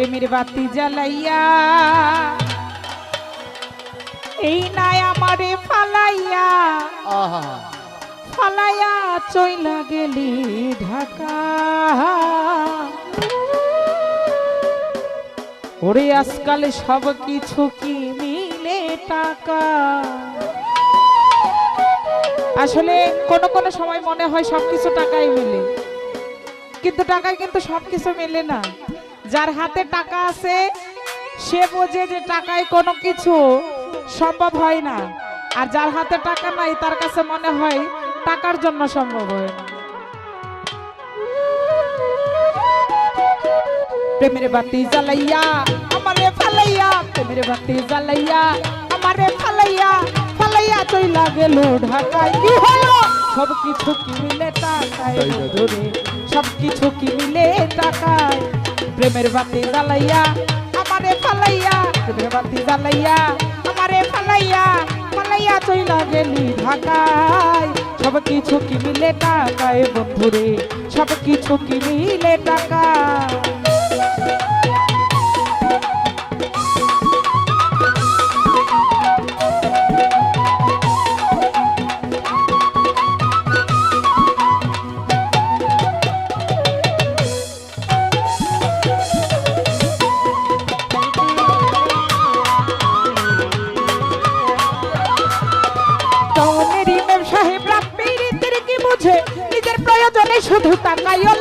প্রেমের বাতি জ্বালাইয়া এই নাই আমারে ফালাইয়া। ফালাইয়া চইলা গেলি ঢাকা। ওরে আজকাল সব কিছু কি মিলে টাকা? আসলে কোন কোন সময় মনে হয় সবকিছু টাকাই মিলে। কিন্তু টাকায় কিন্তু সবকিছু মেলে না। যার হাতে টাকা আছে সে বোঝে যে টাকায় কোনো কিছু সম্ভব হয় না। আর যার হাতে টাকা নাই তার কাছে মনে হয় টাকার জন্য সম্ভব হয় না। প্রেমের বাতি জ্বালাইয়া আমারে ফালাইয়া প্রেমের বাতি জ্বালাইয়া আমারে ফালাইয়া ফালাইয়া চইলা গেল ঢাকায়। কি হলো সব কিছু কি মিলে টাকায় সব কিছু কি মিলে টাকায়। প্রেমের বাতি জ্বালাইয়া, আমারে ফালাইয়া, প্রেমের বাতি জ্বালাইয়া, আমারে ফালাইয়া ফালাইয়া চইলা গেলি ঢাকায়। সব কিছু কি মিলে টাকায় বন্ধুরে, সব কিছু কি মিলে টাকায় শুধু তাকাইও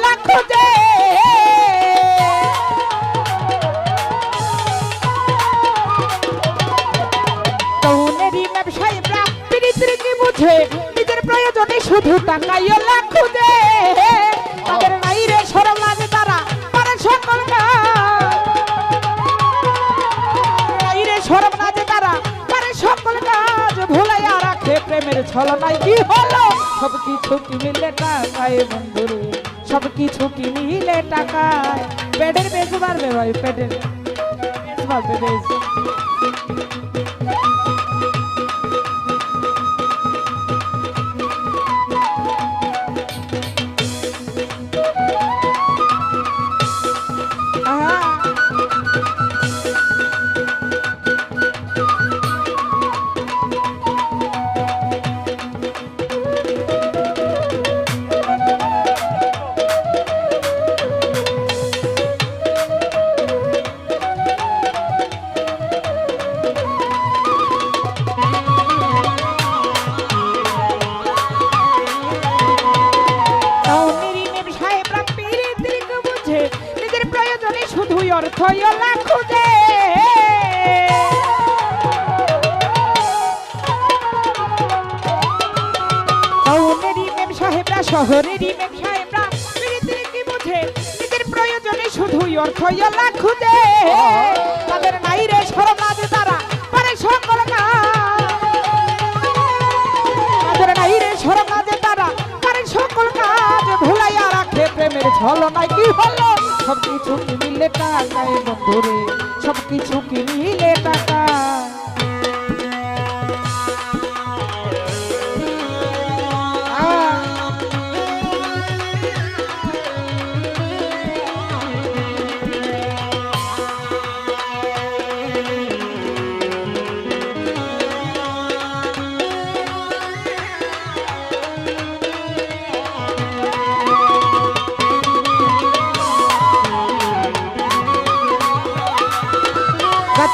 কি বুঝে? নিজের প্রয়োজনে শুধু টাকাইও লাখো খোঁজে তাদের নাই রে সরম প্রেমের ছলনায় কি হলো? সব কিছু কি মিলে টাকায় বন্ধুরে? সব কিছু কি মিলে টাকায়? পেটের বেশ বাড়বে ভাই, পেটের বেশ বাড়বে বেশ। সাহেবরা পীড়িতিরিকে বুঝে প্রয়োজনে শুধুই অর্থই ওলা খুঁজে তাদের নাই রে তারা, পারে সকল কাজ তাদের নাই তারা, পারে সকল কাজ ভুলাইয়া রাখে প্রেমের ছলনায় কি হলো? সব কিছু কি বন্ধুরে? সব কিছু কি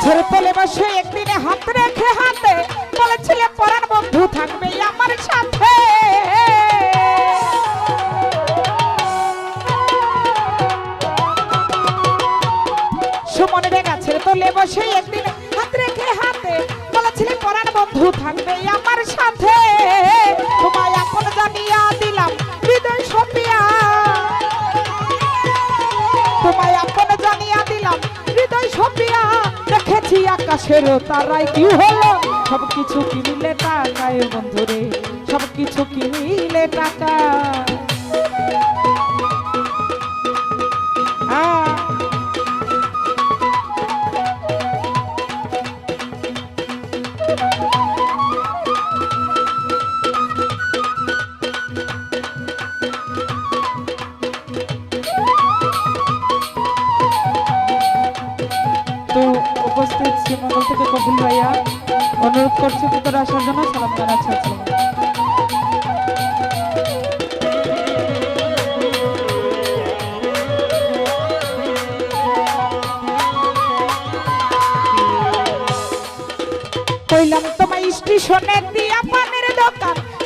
গাছের পলে বসে একদিনে হাত রেখে হাতে বলেছিলে, পরাণ বন্ধু থাকবে আমার সাথে। সুমনের গাছের তলে বসে একদিন হাত রেখে হাতে বলেছিলে, পরাণ বন্ধু থাকবে আমার আকাশেরও তারাই কি হলো? সব কিছু কিনলে টাকায় বন্ধুরে সব কিছু কিনলে টাকা। শ্রীমঙ্গল থেকে কপিল ভাইয়া অনুরোধ করছি ভিতরে আসার জন্য। সালাম জানাচ্ছি কইলাম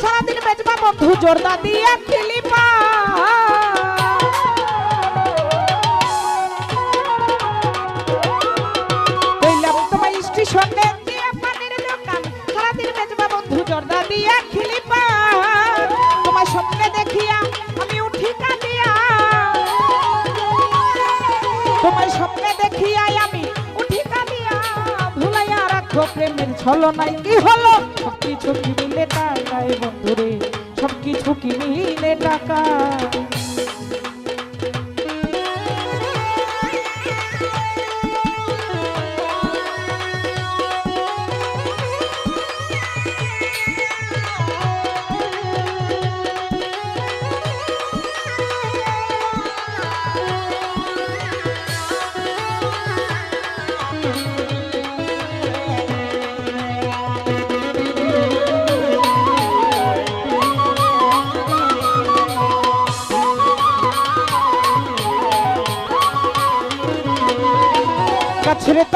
সারাদিন বেচবা বন্ধু জোরদা দিয়া খিলিপা প্রেমের ছলনাই কি হলো? সব কিছু কি মিলে টাকায় বন্ধুরে সব কিছু কি মিলে টাকা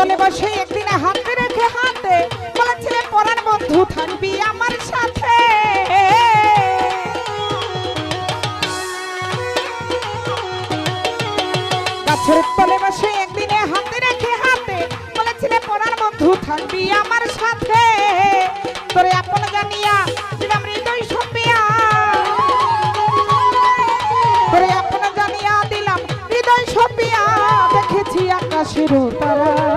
তলে বসে একদিন হাতে রেখে হাতে বলেছিলে পরার বন্ধু থাকবি আমার সাথে। গাছের তলে বসে একদিনে হাতে রেখে হাতে বলেছিলে পরার বন্ধু থাকবি আমার সাথে। তোরে আপন জানিয়া দিলাম তোরে আপন জানিয়া দিলাম হৃদয় সপিয়া। দেখেছি আকাশের কিনিলে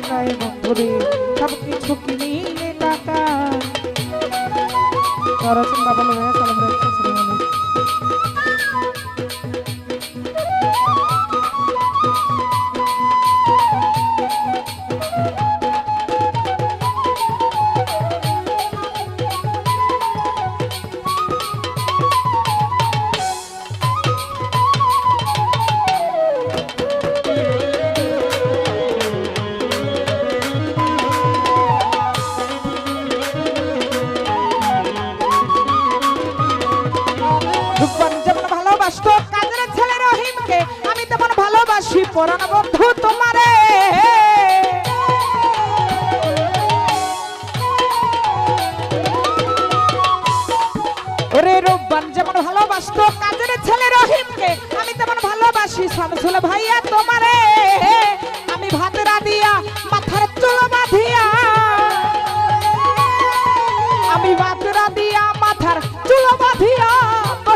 টাকায় বন্ধুরে সব কিছু টাকা। বাবা রহিমকে আমি তেমন ভালোবাসি। পরাণ বন্ধু তোমারে। যেমন ভালোবাসতো কাজের ছেলে রহিমকে, আমি তেমন ভালোবাসি। শামসুল ভাইয়া তোমারে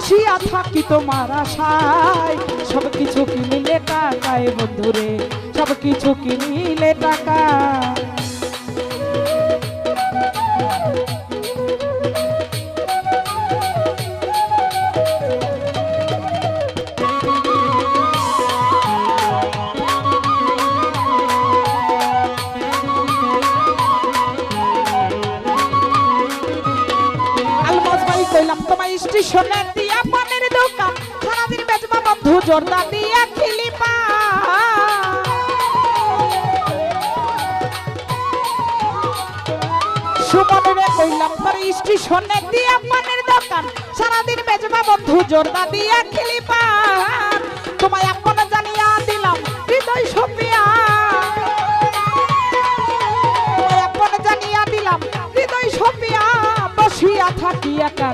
বসিয়া থাকি তোমার আশায়। সব কিছু কিনিলে টাকায় বন্ধুরে? সব কিছু কিনিলে টাকা? স্টেশনে জর্দা দিয়া খিলিপা সুমন রে কইলাম, তোর স্টেশনে দিয়া পানের দোকান। সারাদিন বেচবা বন্ধু, জর্দা দিয়া খিলিপা তোমায় আপন জানিয়া দিলাম, হৃদয় সপিয়া। তোমায় আপন জানিয়া দিলাম, হৃদয় সপিয়া। বসিয়া থাকি একা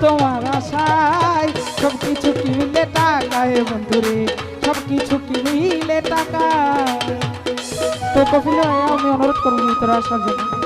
তোমার আশায় সব কিছু কিনলে টাকায় বন্ধুরে সব কিছু কিনলে টাকা তো কপিল আমি অনুরোধ করব তোরা আসার জন্য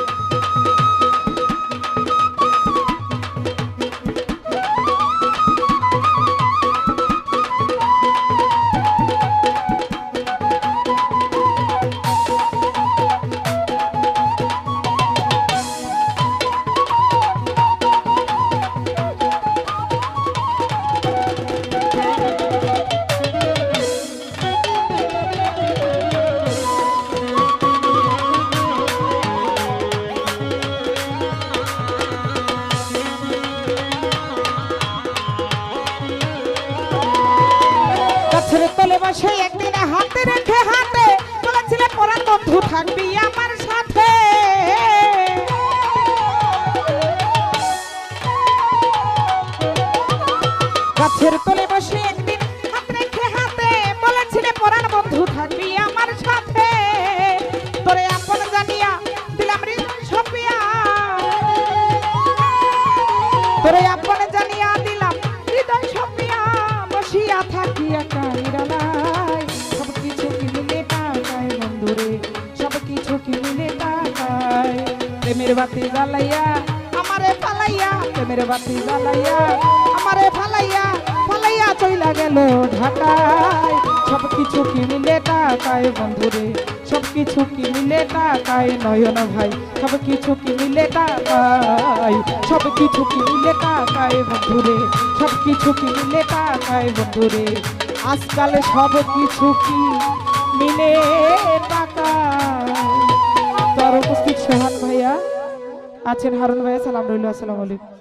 আমার সাথে। গাছের তলে বসে একদিন বলেছিলে পরাণ বন্ধু, থাকবি আমার সাথে। তোরে আপন জানিয়া দিলাম সপিয়া তোরে আপন প্রেমের বাতি জ্বালাইয়া, আমারে ফালাইয়া, প্রেমের বাতি জ্বালাইয়া, আমারে ফালাইয়া ফালাইয়া চইলা গেল ঢাকায়। সব কিছু কিনলে টাকায় বন্ধুরে সব কিছু কিনলে টাকায় নয়ন ভাই। সব কিছু কিনলে টাকায় সব কিছু কিনলে টাকায় বন্ধুরে সব কিছু কিনলে টাকায় বন্ধুরে। আজকাল সব কিছু কি মিলে টাকায়? তার উপস্থিত সোহান ভাইয়া। আছেন হারুন ভাইয়া সালাম রইল আসসালামু আলাইকুম।